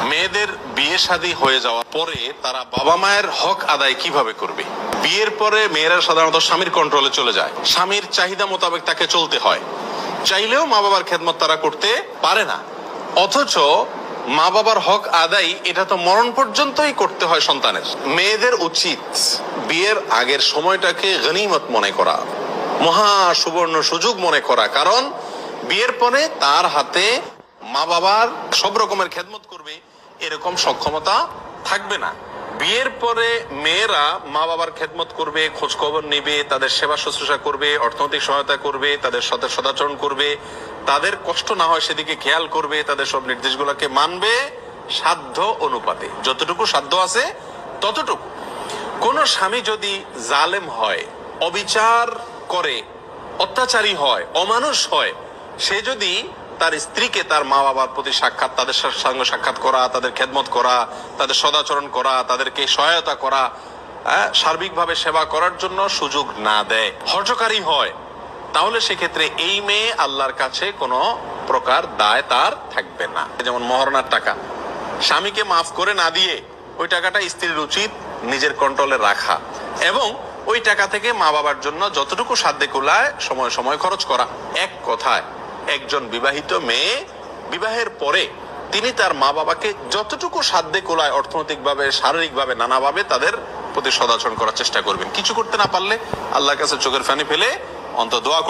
মেয়েদের বিয়ে শাদী হয়ে যাওয়ার পরে তারা বাবা মায়ের হক আদায় কীভাবে করবে? বিয়ের পরে মেয়েরা সাধারণত স্বামীর কন্ট্রোলে চলে যায়। স্বামীর চাহিদা মোতাবেক তাকে চলতে হয়। চাইলেও মা বাবার খেদমত তারা করতে পারে না। অথচ মা বাবার হক আদায়, এটা তো মরণ পর্যন্তই করতে হয় সন্তানের। মেয়েদের উচিত বিয়ের আগের সময়টাকে গনিমত মনে করা। মহা সুবর্ণ সুযোগ মনে করা। কারণ বিয়ের পরে তার হাতে মা বাবার সব রকমের খেদমত করবে, এরকম সক্ষমতা থাকবে না। বিয়ের পরে মেয়েরা মা বাবার খেদমত করবে খোঁজ খবর নেবে, তাদের সেবা শুশ্রূষা করবে, অর্থনৈতিক সহায়তা করবে, তাদের সাথে সদাচরণ করবে, তাদের কষ্ট না হয় সেদিকে খেয়াল করবে, তাদের সব নির্দেশগুলোকে মানবে সাধ্য অনুপাতে। যতটুকু সাধ্য আছে, ততটুকু। কোন স্বামী যদি জালেম হয়, অবিচার করে, অত্যাচারী হয়, অমানুষ হয়, সে যদি তার স্ত্রীকে তার মা বাবার প্রতি সাক্ষাৎ তাদের সঙ্গে সাক্ষাৎ করা তাদের খেদমত করা তাদের সদাচরণ করা তাদেরকে সহায়তা করা হ্যাঁ, সার্বিকভাবে সেবা করার জন্য সুযোগ না দেয়। হর্ষকারী হয়। তাহলে সেক্ষেত্রে এই মেয়ে আল্লাহর কাছে কোনো প্রকার দায় তার থাকবে না। যেমন মহরণার টাকা। স্বামীকে মাফ করে না দিয়ে ওই টাকাটা স্ত্রীর উচিত নিজের কন্ট্রোলে রাখা এবং ওই টাকা থেকে মা বাবার জন্য যতটুকু সাধ্যে কুলায় সময় সময় খরচ করা। এক কথায় একজন বিবাহিত মেয়ে বিবাহের পরে তিনি তার মা বাবাকে যতটুকু সাধ্যে কোলায় অর্থনৈতিকভাবে, শারীরিকভাবে, নানাভাবে তাদের প্রতি সদাচরণ করার চেষ্টা করবেন কিছু করতে না পারলে আল্লাহর কাছে চোখের ফ্যানে ফেলে অন্ত দোয়া।